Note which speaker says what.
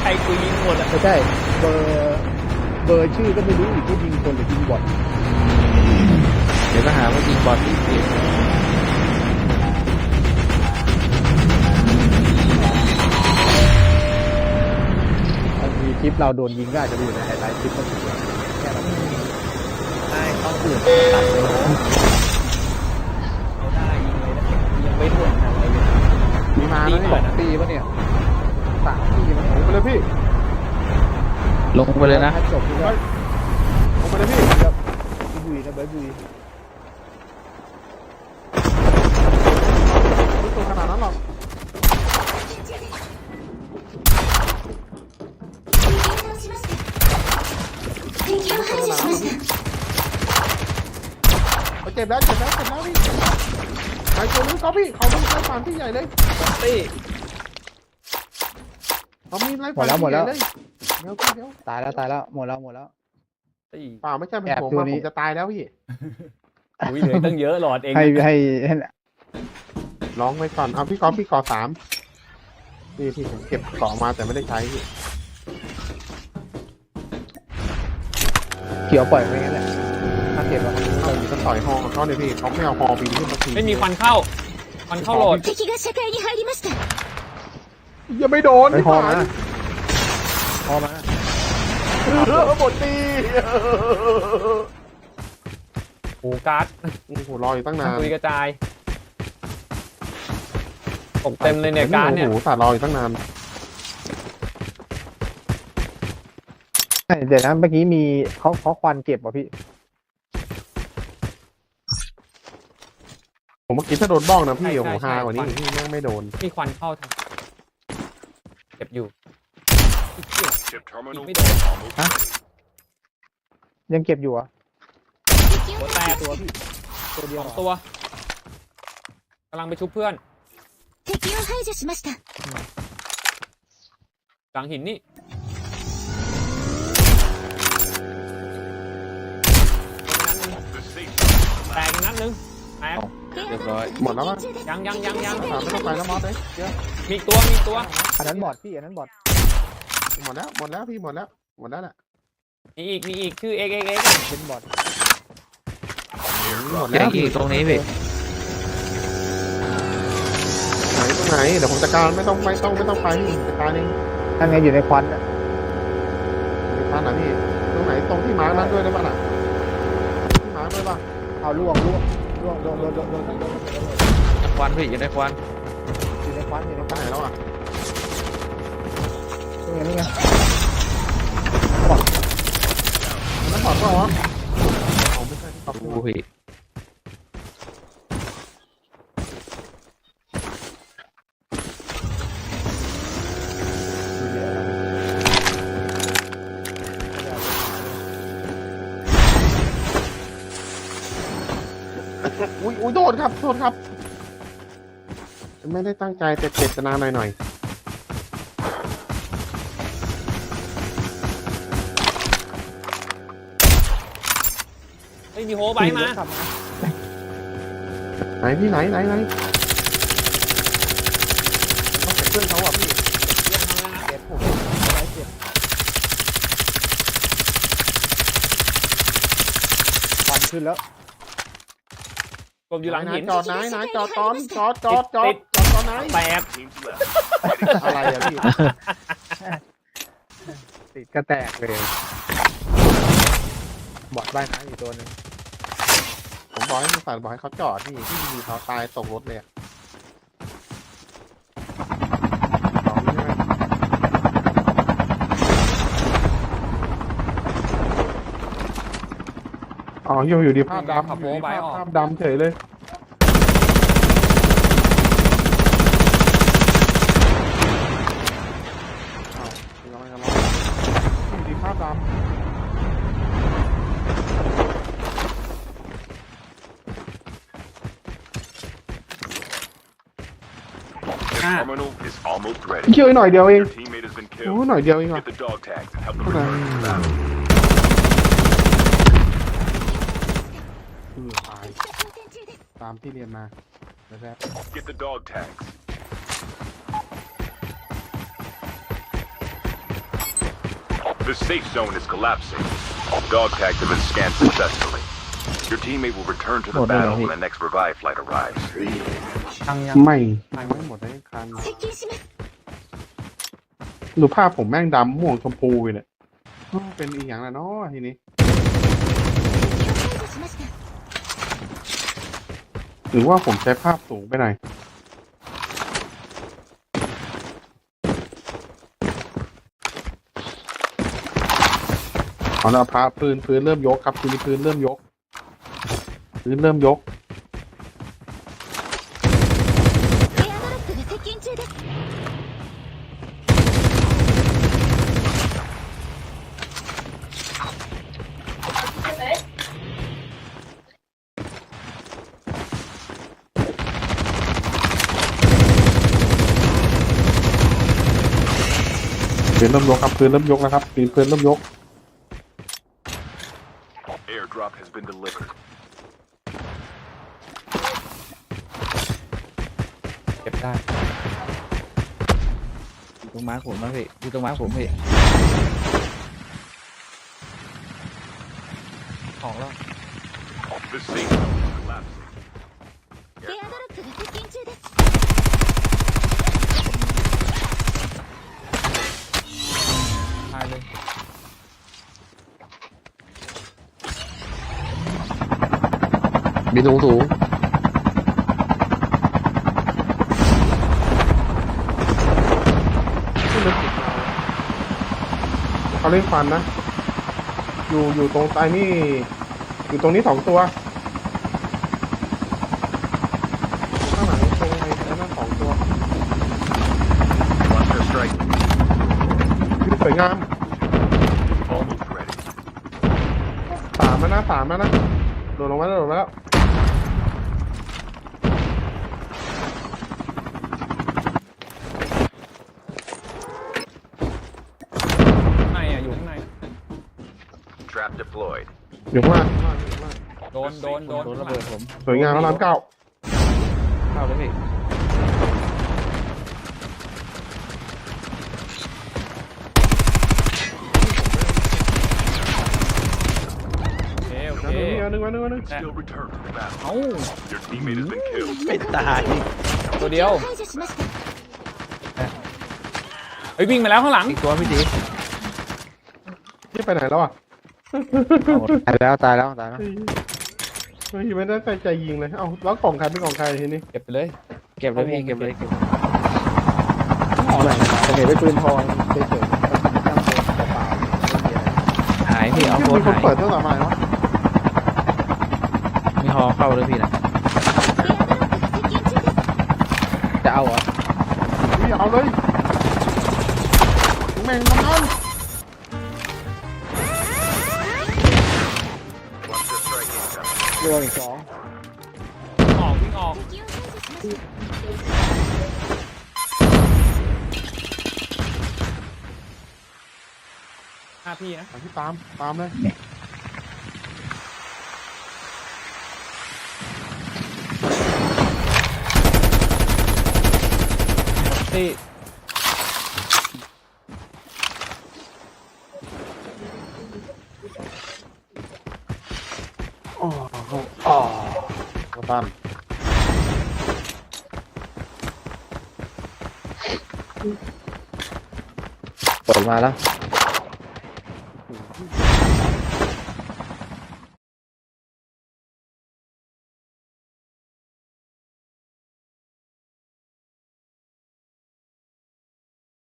Speaker 1: ใครกูยิงหมดอะ
Speaker 2: ไม่ใช่ เบอร์เบอร์ชื่อก็ไม่รู้อีกว่ายิงคนหรือยิงบอท
Speaker 3: เดี๋ยวก็หาว่ายิงบอลที่ผิด
Speaker 2: บางทีคลิปเราโดนยิงก็อาจจะไปอยู่ในไฮไลท์คลิปก็ถูกแล้วแค่นั้น
Speaker 1: ใช่ต้องอื่นตัดเลยนะเอาได้ยิงเลยนะยังไม่ถ่วงอะไรเลย
Speaker 2: มีมาแล้วนี่สองปีปะเนี่ย สามที่มันลงไปเลยพี่
Speaker 3: ลงไปเลยนะ
Speaker 2: จบเลยลงไปเลยพี่ครับบุยนะบุยไม่ตรงขนาดนั้นหรอกเจ็บแล้วเจ็บแล้วเจ็บแล้วพี่ไปตัวนู้นก็พี่เขาต้องเข้าฟาร์มที่ใหญ่เลย
Speaker 1: ตี
Speaker 2: เขามีไล่ฟันที่ใหญ่เลยเดี๋ยวพี่เดี๋ยวตายแล้วตายแล้วหมดแล้วหมดแล้ว
Speaker 1: ตี้
Speaker 2: เปล่าไม่ใช่เป็น
Speaker 4: แอบ
Speaker 2: ผม
Speaker 4: ตัว
Speaker 2: อะ
Speaker 4: นี้
Speaker 2: ผมจะตายแล้วพี่
Speaker 1: อุ้ยเหลยตั้งเยอะหลอดเอง
Speaker 4: ให้ให้ให้
Speaker 2: ร้องไว้ก่อนเอาพี่กอล์ฟพี่กอสามนี่พี่ผมเก็บเกาะมาแต่ไม่ได้ใช้พี่
Speaker 4: เขียวปล่อยไปงั้นแหละถ้าเก็บอะ
Speaker 2: เขาจะต่อยฮอเขาเนี่ยพี่เขาไม่เอาฮอปีนขึ้นมาที
Speaker 1: ไม่มีควันเข้าควันเข้าโหลด
Speaker 5: 敵が社会に入りました
Speaker 2: ยังไม่โดน
Speaker 4: ไป
Speaker 2: ไม่
Speaker 4: พอ
Speaker 2: ผ่าน
Speaker 4: มาพอมา
Speaker 2: เออหมดตี
Speaker 1: หูการ์ด
Speaker 2: โอ้โหรออยู่ตั้งนาน
Speaker 1: คุยกระจายตกเต็มเลยเนี่ยการ์ดเนี่ย
Speaker 2: โอ้โหสาดรออยู่ตั้งนาน
Speaker 4: ใช่เดี๋ยวนะเมื่อกี้มีเขาเขาควันเก็บป่ะพี่
Speaker 2: ผมเมื่อกี้ถ้าโดนบ้องนะพี่โอ้โหฮากว่านี้พี่แม่งไม่โดน
Speaker 1: มีควันเข้าทาง เก็บอยู่อีกเหี้ย
Speaker 6: Chip terminal
Speaker 1: Wait a minute.
Speaker 6: almost
Speaker 4: Huh?
Speaker 6: ready.
Speaker 4: ยังเก็บอยู่เหรอ่ะ
Speaker 1: หัวแตก
Speaker 4: ตัวพี่ตัวเดี
Speaker 1: ส
Speaker 4: ยว
Speaker 1: อง
Speaker 4: เหรอ
Speaker 1: ตัวกำลังไปชุบเพื่อน
Speaker 5: 敵を排除しました
Speaker 1: หลังหินนี่
Speaker 6: The safe
Speaker 1: แตกอีกนัดนึงแตก
Speaker 3: เ รียบร้อย
Speaker 2: หมดแล้วมั้ง
Speaker 1: ยังยังยังยัง
Speaker 2: ถามไม่ต้องไปแล้วมอสเลยเยอะ
Speaker 1: มีอีกตัวมีอีกตัว
Speaker 4: อันนั้นบอดพี่อันนั้นบอด
Speaker 2: หมดแล้วหมดแล้วพี่หมดแล้วหมดแล้วแหละ
Speaker 1: มีอีกมีอีกชื่อเอ็กเอ็กเอ็ก
Speaker 4: เป็นบอด
Speaker 2: หมด
Speaker 3: เดี๋
Speaker 2: แล้
Speaker 3: ยววอีกตรงนี้พี่
Speaker 2: ไหนตรงไหนเดี๋ยวผมจัดการไม่ต้องไม่ต้องไม่ต้องไปพี่จัดการเอง
Speaker 4: ถ้าไงอยู่ในควันอะ
Speaker 2: จัดการนะพี่ตรงไหนตรงที่มาร์กนั้นด้วยได้ป่ะน่ะที่มาร์กด้วยป่ะ
Speaker 4: เอาล่วงล่วง ล่วงโดนโดนโดนโดนโดน
Speaker 3: ควันพี่อยู่ในควัน
Speaker 4: อยู่ในควันอยู่ในควัน
Speaker 2: ไหนแล้วอะ
Speaker 4: นี่ไงนี่ไง
Speaker 2: มันถอดเปล่าวะเอา อบ
Speaker 3: ดูพี่
Speaker 2: อุ้ยอุ้ยโดนครับโทษครับ ไม่ได้ตั้งใจแต่เจตนาหน่อยหน่อย
Speaker 1: เฮ้ยมีโฮไบมา
Speaker 4: ขับมา
Speaker 2: ๆไหนพี่ไหนไหนไหนต้องเก็บเพื่อนเขาอะพี่
Speaker 4: เก็บผมอะไรเก็บควันขึ้นแล้ว
Speaker 1: กบอยู่หลังหิน
Speaker 2: จอดไหนไหนจอดตอนจอดจอดจอดจอดตอนไหน
Speaker 1: แตก
Speaker 6: teams left.
Speaker 2: อะไรอะพี่
Speaker 4: ติดกระแตกเลย บอดใบายน้ำอยู่ตัวหนึง
Speaker 2: ผมบอกให้มึงสั่นบอกให้เขาจอดพี่ที่มีเขาตายตกรถเลยอะสองนี่ใช่ไหม อ๋ออยู่อยู่ดีภาพดำอยู่ดีภาพภาพดำเฉยเลยอ้าวยังไงกันวะอยู่ดีภาพดำ
Speaker 6: Chip terminal is almost ready.
Speaker 2: เชื่อหน่อยเดียวเอง
Speaker 6: Your teammate has been
Speaker 2: โอ้
Speaker 6: killed.
Speaker 2: หน่อยเดียวเองว่ะ
Speaker 6: Get the dog tags and help them
Speaker 2: เท่าไหร่
Speaker 6: return to the battle.
Speaker 2: คือตายตามที่เรียนมานะครับ
Speaker 6: Get the dog tags. The safe zone is collapsing. Dog tags have been scanned successfully. Your teammate will return to the
Speaker 3: Hold on,
Speaker 6: battle
Speaker 3: wait.
Speaker 6: when the next revive flight arrives.
Speaker 1: ยังยัง
Speaker 2: ไม่ไม่ไม่หมดเลยคัน
Speaker 5: 接近します
Speaker 2: ดูภาพผมแม่งดำม่วงชมพูอยู่เนี่ยอ้าวเป็นอีกอย่างละเนาะทีนี้
Speaker 5: 敵を排除しました
Speaker 2: หรือว่าผมใช้ภาพสูงไปหน่อยเอาละพาพื้นพื้นเริ่มยกครับพื้นพื้นเริ่มยก พื้นเริ่มยก พื้นเริ่มยกครับพื้นเริ่มยกนะครับพื้นพื้นเริ่มยก
Speaker 6: Airdrop has been delivered.
Speaker 1: เก็บได้
Speaker 3: อยู่ตรงม้าผมนะพี่อยู่ตรงม้าผมพี่
Speaker 1: ของแล้ว
Speaker 6: The safe
Speaker 3: มีสูงสูง
Speaker 2: เขาเล่นฟันนะ อยู่อยู่ตรงไอ้นี่ อยู่ตรงนี้สองตัวข้างหลังตรงไอ้นั่นสองตัว
Speaker 6: Cluster strike
Speaker 2: คือสวยงาม
Speaker 6: almost ready.
Speaker 2: สามแล้วนะสามแล้วนะโดดลงมาแล้วโดดลงมาแล้ว
Speaker 1: ข้างในอะอยู่ข้างใน
Speaker 6: Trap deployed.
Speaker 2: อยู่ข้างล่างข้างล่างข้างล่าง
Speaker 1: โดนโดนโดน
Speaker 3: โดนระเบิดผม
Speaker 2: สวยงามแล้วร้านเก้า
Speaker 3: เข้าเลยพี่
Speaker 1: โอเคโอเค
Speaker 2: อันหนึ่งอันหนึ่งอันหนึ่งอันหนึ่ง
Speaker 6: Still return to the battle.
Speaker 1: เอ้า
Speaker 6: Your teammate has been killed.
Speaker 3: ไม่ตาย
Speaker 1: ตัวเดียว
Speaker 5: 排除しました
Speaker 1: เฮ้ยวิ่งมาแล้วข้างหลัง
Speaker 3: อีกตัวพี่ตี
Speaker 2: ที่ไปไหนแล้วอ่ะ
Speaker 4: ตายแล้วตายแล้วตายแล้ว
Speaker 2: เฮ้ยไม่ได้ใจใจยิงเลย เอาล็อกของใครเป็นของใครทีนี้
Speaker 1: เก็บไปเลย
Speaker 3: เก็บเลยพี่เก็บไปเลยเก็บ
Speaker 4: จะเห็นได้ปืนทองเฉ
Speaker 3: หายพี่เอาโคตรหาย
Speaker 2: เปิดตัวต่อมาวะ
Speaker 3: มีหอเข้าด้วยพี่นะจะเอาเหรอ
Speaker 2: เอาเลยแม่งมัน
Speaker 4: รวมอีกสอง
Speaker 1: ออกวิ่งออกห้าพี่นะ
Speaker 2: ไปที่ตาม ตามเลยสี่
Speaker 4: เปิดมาแล้ว